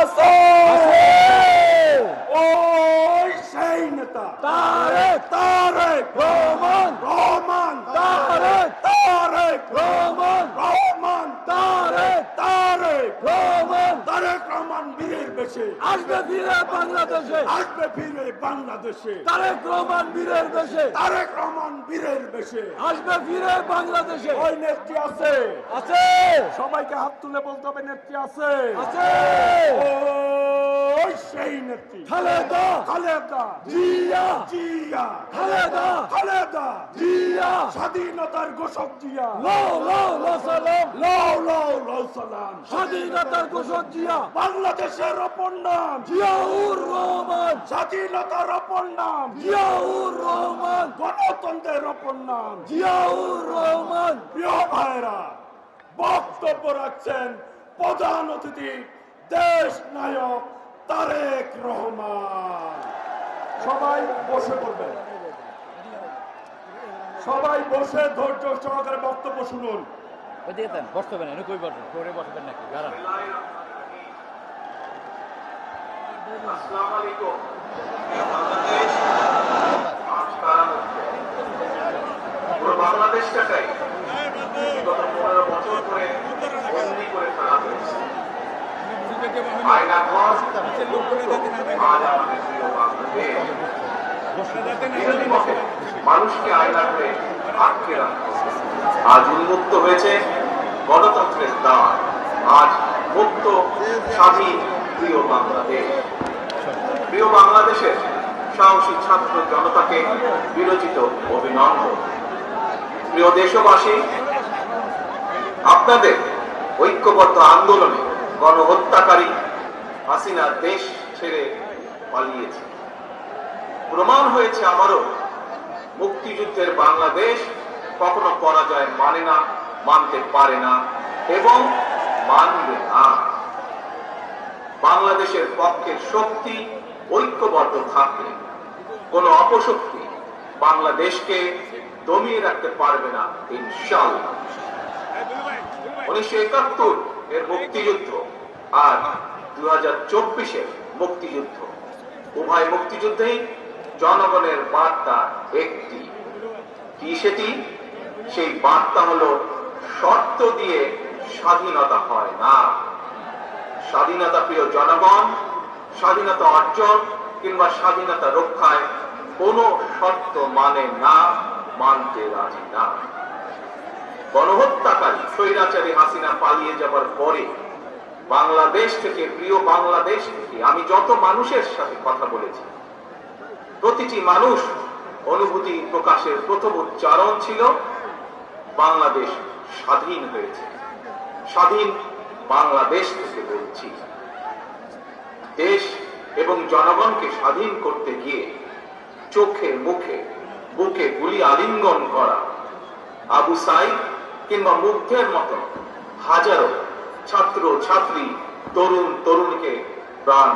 আছে। ওই সেই নেতা তারেক তারেক রহমান রহমান তারেক তারেক রহমান রহমান তারেক তারেক রহমান তারেক রহমান বীরের বেশে আসবে ফিরে বাংলাদেশে আসবে ফিরে বাংলাদেশে তারেক রহমান বীরের দেশে তারেক রহমান বীরের বেশে। আসবে ফিরে বাংলাদেশে। ওই নেত্রী আছে। আছে। সবাইকে হাত তুলে বলতে হবে নেত্রী আছে। আছে। ওই সেই নেত্রী খালেদা খালেদা জিয়া জিয়া খালেদা খালেদা জিয়া স্বাধীনতার ঘোষক জিয়া লো লো লো সালাম লও লও লও সালাম স্বাধীনতার ঘোষক জিয়া বাংলাদেশের অপর নাম জিয়াউর রহমান স্বাধীনতার অপর নাম জিয়াউর রহমান গণতন্ত্রের অপর নাম জিয়াউর রহমান প্রিয় ভাইরা বক্তব্য রাখছেন প্রধান অতিথি দেশ নায়ক তারেক রহমান। সবাই বসে পড়বেন। সবাই বসে ধৈর্য সহকারে বক্তব্য শুনুন। ওইদিকে দেন বসতে হবে না বসবেন করে বসবেন নাকি? দাঁড়ান। আসসালামু আলাইকুম। বাংলাদেশ আজ তারা পুরো বাংলাদেশটাকেই গত পনেরো বছর ধরে বন্দি করে ফেলা হয়েছে। মানুষকে আয়না আটকে রাখা আজ উন্মুক্ত হয়েছে গণতন্ত্রের দ্বার। আজ মুক্ত স্বাধীন প্রিয় বাংলাদেশ। প্রিয় বাংলাদেশের সাহসী ছাত্র জনতাকে বিরচিত অভিনন্দন। প্রিয় দেশবাসী, আপনাদের ঐক্যবদ্ধ আন্দোলনে হাসিনা দেশ ছেড়ে পালিয়েছে। প্রমাণ হয়েছে আমারও, মুক্তিযুদ্ধের বাংলাদেশ কখনো পরাজয় মানে না, মানতে পারে না এবং মানবে না। বাংলাদেশের পক্ষের শক্তি, ঐক্যবদ্ধ থাকলে কোন অপশক্তি বাংলাদেশকে দমিয়ে রাখতে পারবে না ইনশাল্লাহ উনিশশো একাত্তর এর মুক্তিযুদ্ধ আর দু মুক্তিযুদ্ধ। উভয় মুক্তিযুদ্ধেই জনগণের বার্তা একটি। কি সেটি? সেই বার্তা হলো, শর্ত দিয়ে স্বাধীনতা হয় না। স্বাধীনতা প্রিয় জনগণ, স্বাধীনতা অর্জন কিংবা স্বাধীনতা রক্ষায় কোনো শর্ত মানে না, মানতে রাজি না। গণহত্যাকারী, স্বৈরাচারী হাসিনা পালিয়ে যাবার পরে বাংলাদেশ থেকে, প্রিয় বাংলাদেশ থেকে, আমি যত মানুষের সাথে কথা বলেছি, প্রতিটি মানুষ অনুভূতি প্রকাশের প্রথম উচ্চারণ ছিল, বাংলাদেশ স্বাধীন হয়েছে। স্বাধীন বাংলাদেশ থেকে বলছি। দেশ এবং জনগণকে স্বাধীন করতে গিয়ে চোখে মুখে, বুকে গুলি আলিঙ্গন করা আবু সাইদ কিংবা মুগ্ধের মতো হাজারো ছাত্র, ছাত্রী, তরুণ, তরুণীকে প্রাণ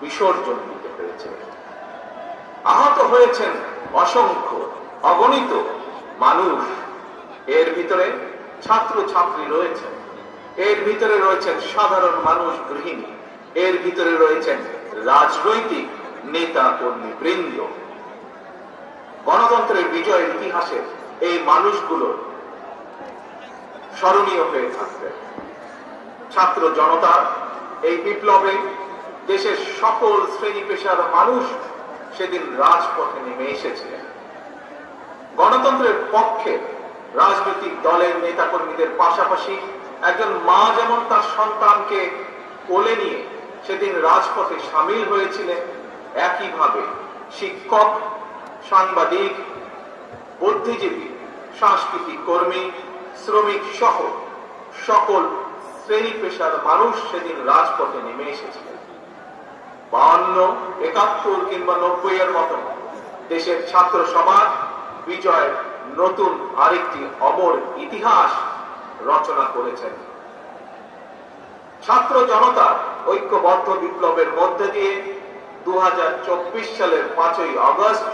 বিসর্জন দিতে হয়েছে। আহত হয়েছেন অসংখ্য, অগণিত মানুষ। এর ভিতরে ছাত্র, ছাত্রী রয়েছেন। এর ভিতরে রয়েছেন সাধারণ মানুষ, গৃহিণী। এর ভিতরে রয়েছেন রাজনৈতিক নেতা, কর্মী, বৃন্দ। গণতন্ত্রের বিজয়ের ইতিহাসে এই মানুষগুলো স্মরণীয় হয়ে থাকবে। ছাত্র জনতার এই বিপ্লবে দেশের সকল শ্রেণি পেশার মানুষ সেদিন রাজপথে নেমে এসেছিলেন গণতন্ত্রের পক্ষে রাজনৈতিক দলের নেতাকর্মীদের পাশাপাশি একজন মা যেমন তার সন্তানকে কোলে নিয়ে সেদিন রাজপথে সামিল হয়েছিলেন, একইভাবে শিক্ষক, সাংবাদিক, বুদ্ধিজীবী, সাংস্কৃতিক কর্মী, শ্রমিক সহ সকল শ্রেণি পেশার মানুষ সেদিন রাজপথে নেমে এসেছিলেন বাহান্ন, একাত্তর কিংবা নব্বই এর মতো দেশের ছাত্র সমাজ বিজয়ের নতুন আরেকটি অমর ইতিহাস রচনা করেছেন। ছাত্র জনতা ঐক্যবদ্ধ বিপ্লবের মধ্যে দিয়ে দু হাজার চব্বিশ সালের পাঁচই আগস্ট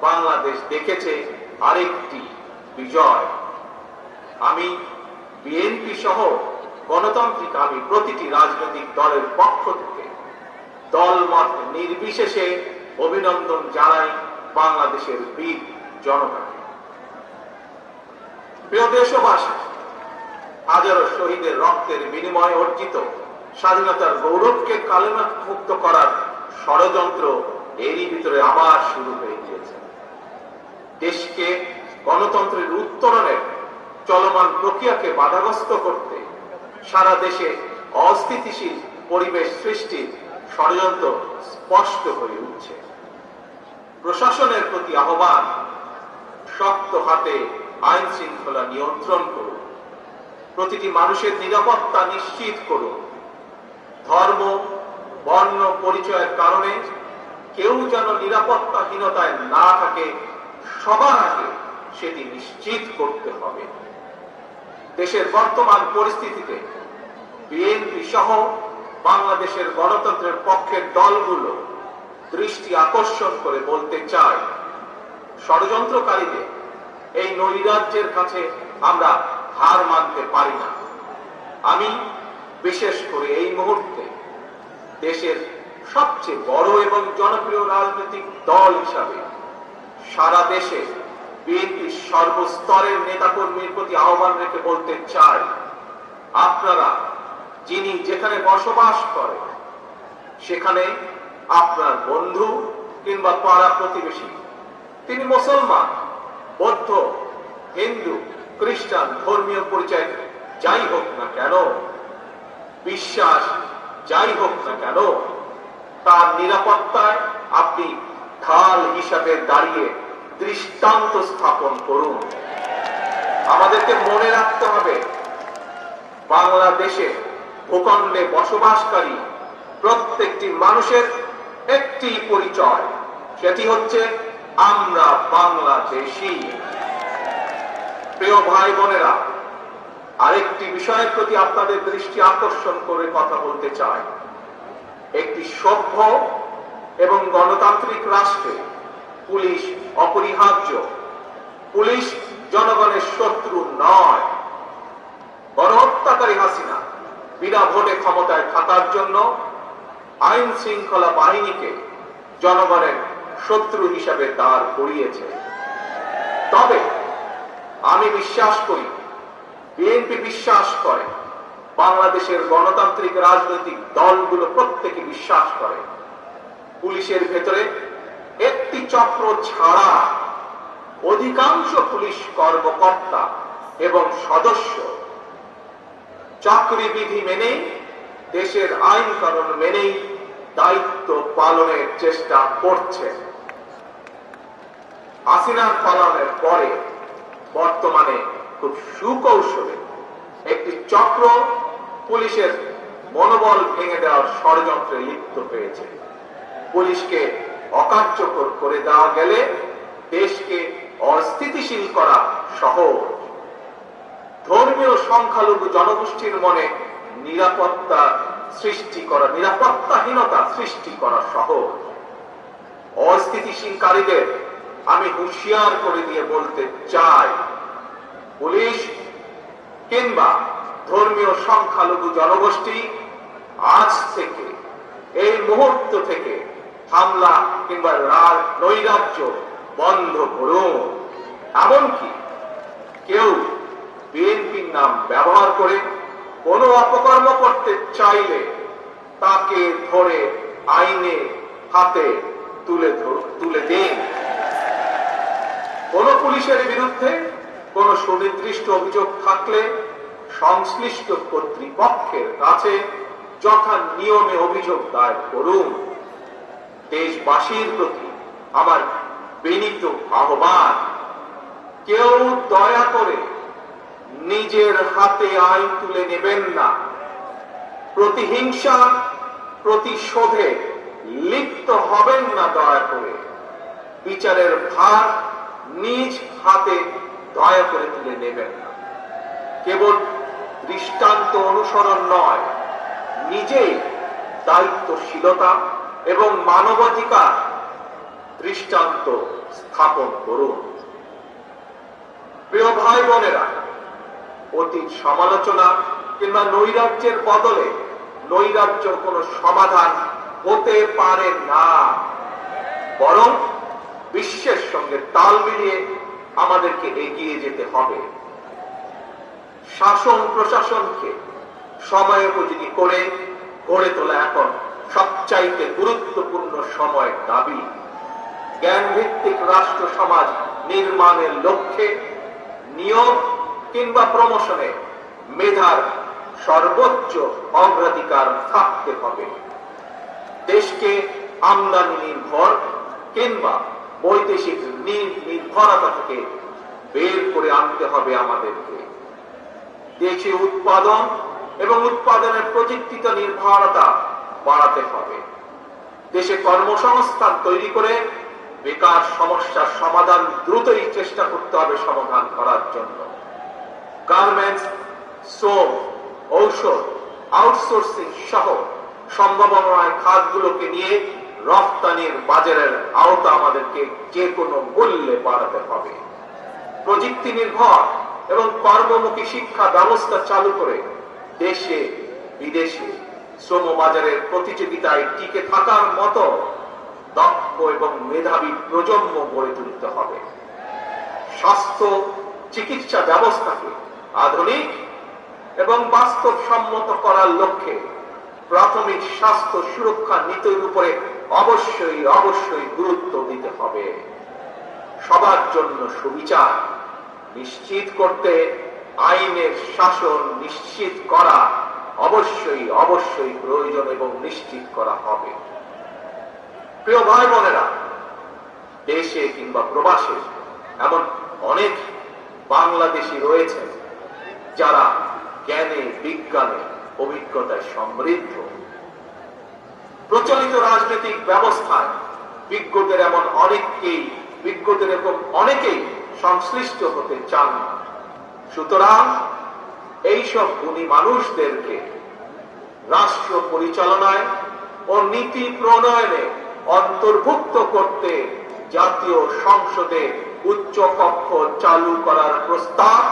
বাংলাদেশ দেখেছে আরেকটি বিজয়। আমি বিএনপি সহ গণতান্ত্রিক আমি প্রতিটি রাজনৈতিক দলের পক্ষ থেকে দলমত নির্বিশেষে অভিনন্দন জানাই বাংলাদেশের বীর জনতাকে। প্রিয় দেশবাসী, হাজারো শহীদের রক্তের বিনিময়ে অর্জিত স্বাধীনতার গৌরবকে কালেমা মুক্ত করার ষড়যন্ত্র এরই ভিতরে আবার শুরু হয়ে গিয়েছে। দেশকে গণতন্ত্রের উত্তরণের চলমান প্রক্রিয়াকে বাধাগ্রস্ত করতে সারা দেশে অস্থিতিশীল পরিবেশ সৃষ্টির ষড়যন্ত্র স্পষ্ট হয়ে উঠছে। প্রশাসনের প্রতি আহ্বান, শক্ত হাতে আইন শৃঙ্খলা নিয়ন্ত্রণ করুন। প্রতিটি মানুষের নিরাপত্তা নিশ্চিত করুন। ধর্ম, বর্ণ, পরিচয়ের কারণে কেউ যেন নিরাপত্তাহীনতায় না থাকে, সবার আগে সেটি নিশ্চিত করতে হবে। দেশের বর্তমান পরিস্থিতিতে বিএনপি সহ বাংলাদেশের গণতন্ত্রের পক্ষের দলগুলো দৃষ্টি আকর্ষণ করে বলতে চায়। ষড়যন্ত্রকারীদের এই নৈরাজ্যের কাছে আমরা হার মানতে পারি না। আমি বিশেষ করে এই মুহূর্তে দেশের সবচেয়ে বড় এবং জনপ্রিয় রাজনৈতিক দল হিসাবে সারা দেশে বিএনপি সর্বস্তরের প্রতি আহ্বান রেখে বলতে চাই, আপনারা যিনি যেখানে বসবাস করেন সেখানে আপনার বন্ধু কিংবা পাড়া প্রতিবেশী, তিনি মুসলমান, বৌদ্ধ, হিন্দু, খ্রিস্টান, ধর্মীয় পরিচয় যাই হোক না কেন, বিশ্বাস যাই হোক না কেন, তার নিরাপত্তায় আপনি ঢাল হিসাবে দাঁড়িয়ে দৃষ্টান্ত স্থাপন করুন। আমাদেরকে মনে রাখতে হবে বাংলাদেশে ভূখণ্ডে বসবাসকারী প্রত্যেকটি মানুষের একটি পরিচয়, সেটি হচ্ছে আমরা বাংলাদেশি। প্রিয় ভাই বোনেরা আরেকটি বিষয়ের প্রতি আপনাদের দৃষ্টি আকর্ষণ করে কথা বলতে চাই। একটি সভ্য এবং গণতান্ত্রিক রাষ্ট্রে পুলিশ অপরিহার্য। পুলিশ জনগণের শত্রু নয়। গণহত্যাকারী হাসিনা বিনা ভোটে ক্ষমতায় থাকার জন্য আইন শৃঙ্খলা বাহিনীকে জনগণের শত্রু হিসাবে দাঁড় করিয়েছে। তবে আমি বিশ্বাস করি, বিএনপি বিশ্বাস করে, বাংলাদেশের গণতান্ত্রিক রাজনৈতিক দলগুলো প্রত্যেকে বিশ্বাস করে। পুলিশের ভেতরে একটি চক্র ছাড়া অধিকাংশ পুলিশ কর্মকর্তা এবং সদস্য চাকরি বিধি মেনেই, দেশের আইন কানুন মেনেই দায়িত্ব পালনের চেষ্টা করছে হাসিনার পালনের পরে বর্তমানে খুব সুকৌশলে একটি চক্র পুলিশের মনোবল ভেঙে দেওয়ার ষড়যন্ত্রে লিপ্ত হয়েছে। পুলিশকে অকার্যকর করে দেওয়া গেলে দেশকে অস্থিতিশীল করা সহজ। ধর্মীয় সংখ্যালঘু জনগোষ্ঠীর মনে নিরাপত্তা সৃষ্টি করা, নিরাপত্তাহীনতা সৃষ্টি করা সহজ। অস্থিতিশীলকারীদের আমি হুঁশিয়ার করে দিয়ে বলতে চাই, পুলিশ কিংবা ধর্মীয় সংখ্যালঘু জনগোষ্ঠী আজ থেকে, এই মুহূর্ত থেকে হামলা কিংবা নৈরাজ্য বন্ধ করুন। এমনকি কেউ বিএনপির নাম ব্যবহার করে কোনো অপকর্ম করতে চাইলে তাকে ধরে আইনে হাতে তুলে তুলে দিন। কোন পুলিশের বিরুদ্ধে কোন সুনির্দিষ্ট অভিযোগ থাকলে সংশ্লিষ্ট কর্তৃপক্ষের কাছে যথা নিয়মে অভিযোগ দায়ের করুন। দেশবাসীর প্রতি আমার বিনীত আহ্বান, কেউ দয়া করে নিজের হাতে আইন তুলে নেবেন না। প্রতিহিংসা, প্রতিশোধে লিপ্ত হবেন না দয়া করে। বিচারের ভার নিজ হাতে দয়া করে তুলে নেবেন না। কেবল দৃষ্টান্ত অনুসরণ নয়, নিজেই দায়িত্বশীলতা এবং মানবাধিকার দৃষ্টান্ত স্থাপন করুন। প্রিয় ভাই বোনেরা, অতীত সমালোচনা কিংবা নৈরাজ্যের বদলে নৈরাজ্য কোনো সমাধান হতে পারে না। বরং বিশ্বের সঙ্গে তাল মিলিয়ে আমাদেরকে এগিয়ে যেতে হবে। শাসন প্রশাসনকে সময় উপযোগী করে গড়ে তোলা এখন সবচাইতে গুরুত্বপূর্ণ সময়ের দাবি জ্ঞান ভিত্তিক রাষ্ট্র সমাজ নির্মাণের লক্ষ্যে নিয়োগ কিংবা প্রমোশনে মেধার সর্বোচ্চ অগ্রাধিকার থাকতে হবে। দেশকে আমদানি নির্ভর কিংবা বৈদেশিক নির্ভরতা থেকে বের করে আনতে হবে আমাদেরকে। দেশে উৎপাদন এবং উৎপাদনের প্রযুক্তিত নির্ভরতা বাড়াতে হবে। দেশে কর্মসংস্থান তৈরি করে বেকার সমস্যার সমাধান দ্রুতই চেষ্টা করতে হবে সমাধান করার জন্য। গার্মেন্টস, শ্রম, ঔষধ, আউটসোর্সিং সহ সম্ভাবনায় খাতগুলোকে নিয়ে রফতানির বাজারের আওতা আমাদেরকে যে কোনো মূল্যে বাড়াতে হবে। প্রযুক্তি নির্ভর এবং কর্মমুখী শিক্ষা ব্যবস্থা চালু করে দেশে, বিদেশে শ্রম বাজারের প্রতিযোগিতায় টিকে থাকার মতো দক্ষ এবং মেধাবী প্রজন্ম গড়ে তুলতে হবে। স্বাস্থ্য চিকিৎসা ব্যবস্থাকে আধুনিক এবং বাস্তবসম্মত করার লক্ষ্যে প্রাথমিক স্বাস্থ্য সুরক্ষা নীতির উপরে অবশ্যই অবশ্যই গুরুত্ব দিতে হবে। সবার জন্য সুবিচার নিশ্চিত করতে, আইনের শাসন নিশ্চিত করা অবশ্যই অবশ্যই প্রয়োজন এবং নিশ্চিত করা হবে। প্রিয় ভাই বোনেরা দেশে কিংবা প্রবাসে এমন অনেক বাংলাদেশি রয়েছেন যারা জ্ঞানে, বিজ্ঞানে, অভিজ্ঞতায় সমৃদ্ধ। প্রচলিত রাজনৈতিক ব্যবস্থায় বিজ্ঞদের এমন অনেককেই, বিজ্ঞদের এরকম অনেকেই সংশ্লিষ্ট হতে চান না। সুতরাং এইসব গুণী মানুষদেরকে রাষ্ট্র পরিচালনায় ও নীতি প্রণয়নে অন্তর্ভুক্ত করতে জাতীয় সংসদে উচ্চ কক্ষ চালু করার প্রস্তাব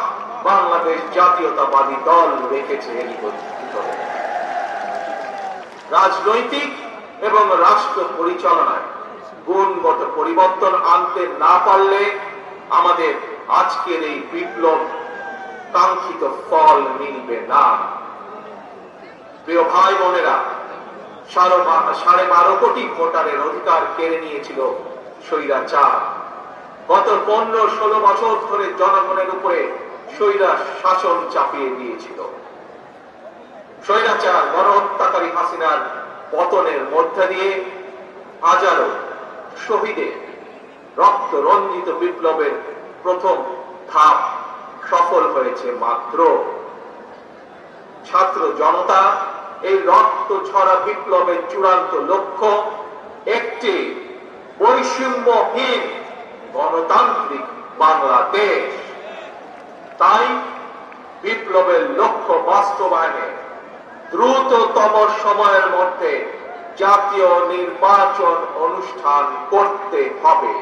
বাংলাদেশ জাতীয়তাবাদী দল রেখেছে রাজনৈতিক এবং রাষ্ট্র পরিচালনায় গুণগত পরিবর্তন আনতে না পারলে আমাদের আজকের এই বিপ্লব কাঙ্ক্ষিত ফল মিলবে না। প্রিয় ভাই বোনেরা, সাড়ে বারো কোটি ভোটারের অধিকার কেড়ে নিয়েছিল স্বৈরাচার। গত পনেরো ষোলো বছর ধরে জনগণের উপরে স্বৈরা শাসন চাপিয়ে দিয়েছিল। স্বৈরাচার, গণহত্যাকারী হাসিনার পতনের মধ্যে দিয়ে হাজারো শহীদের রক্ত রঞ্জিত বিপ্লবের প্রথম ধাপ সফল হয়েছে মাত্র। ছাত্র জনতা, এই রক্ত ছড়া বিপ্লবের চূড়ান্ত লক্ষ্য একটি বৈষম্যহীন গণতান্ত্রিক বাংলাদেশ। তাই বিপ্লবের লক্ষ্য বাস্তবায়নে দ্রুততম সময়ের মধ্যে জাতীয় নির্বাচন অনুষ্ঠান করতে হবে।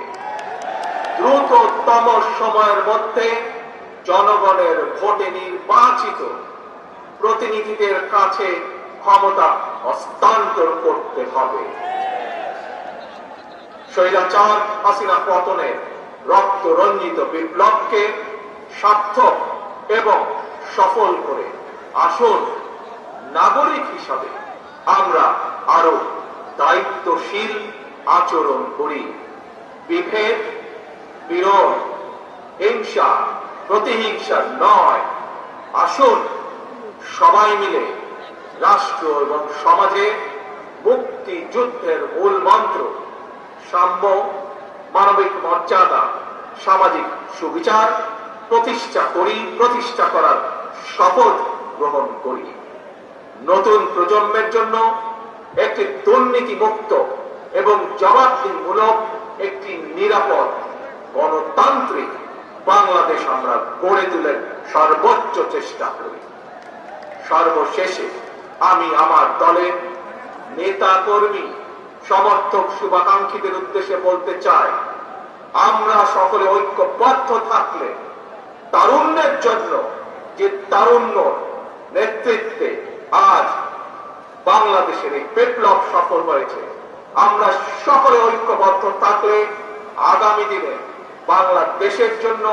দ্রুততম সময়ের মধ্যে জনগণের ভোটে নির্বাচিত প্রতিনিধিদের কাছে ক্ষমতা হস্তান্তর করতে হবে। স্বৈরাচার হাসিনা পতনের রক্ত রঞ্জিত বিপ্লবকে সার্থক এবং সফল করে আসুন নাগরিক হিসাবে আমরা আরও দায়িত্বশীল আচরণ করি। বিভেদ, বিরোধ, হিংসা প্রতিহিংসা নয়। আসুন সবাই মিলে রাষ্ট্র এবং সমাজে মুক্তি যুদ্ধের মূল মন্ত্র, সাম্য, মানবিক মর্যাদা, সামাজিক সুবিচার প্রতিষ্ঠা করি, প্রতিষ্ঠা করার শপথ গ্রহণ করি। নতুন প্রজন্মের জন্য একটি দুর্নীতি মুক্ত এবং জবাবদিহিমূলক একটি নিরাপদ গণতান্ত্রিক বাংলাদেশ আমরা গড়ে তুলের সর্বোচ্চ চেষ্টা করি। সর্বশেষে আমি আমার দলের নেতা কর্মী, সমর্থক, শুভাকাঙ্ক্ষীদের উদ্দেশ্যে বলতে চাই, আমরা সকলে ঐক্যবদ্ধ থাকলে তারুণ্যের জন্য যে তারুণ্য নেতৃত্বে আজ বাংলাদেশের এই বিপ্লব সফল হয়েছে, আমরা সকলে ঐক্যবদ্ধ থাকলে আগামী দিনে বাংলাদেশের জন্য,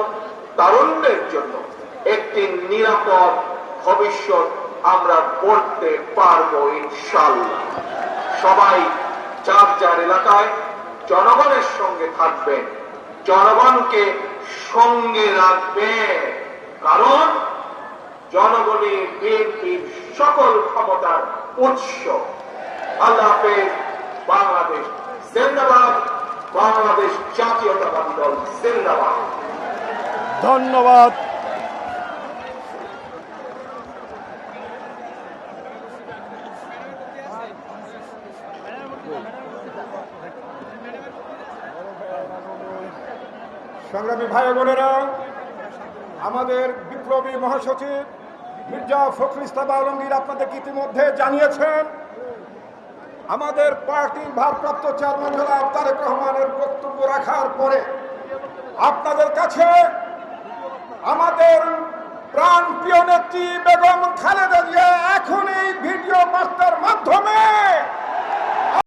তারুণ্যের জন্য একটি নিরাপদ ভবিষ্যৎ আমরা গড়তে পারব ইনশাল্লাহ সবাই যার যার এলাকায় জনগণের সঙ্গে থাকবেন জনগণকে সঙ্গে রাখবেন কারণ জনগণই বিএনপির সকল ক্ষমতার উৎস। আল্লাহ হাফেজ, বাংলাদেশ জিন্দাবাদ। বাংলাদেশ জাতীয়তাবাদী দল জিন্দাবাদ। ধন্যবাদ। সংগ্রামী ভাই বোনেরা আমাদের বিপ্লবী মহাসচিব মির্জা ফখরুল ইসলাম আলমগীর আপনাদেরকে ইতিমধ্যে জানিয়েছেন আমাদের পার্টির ভারপ্রাপ্ত চেয়ারম্যান হলে তারেক রহমানের বক্তব্য রাখার পরে আপনাদের কাছে আমাদের প্রাণ প্রিয় নেত্রী বেগম খালেদা জিয়া এখন এই ভিডিও বার্তার মাধ্যমে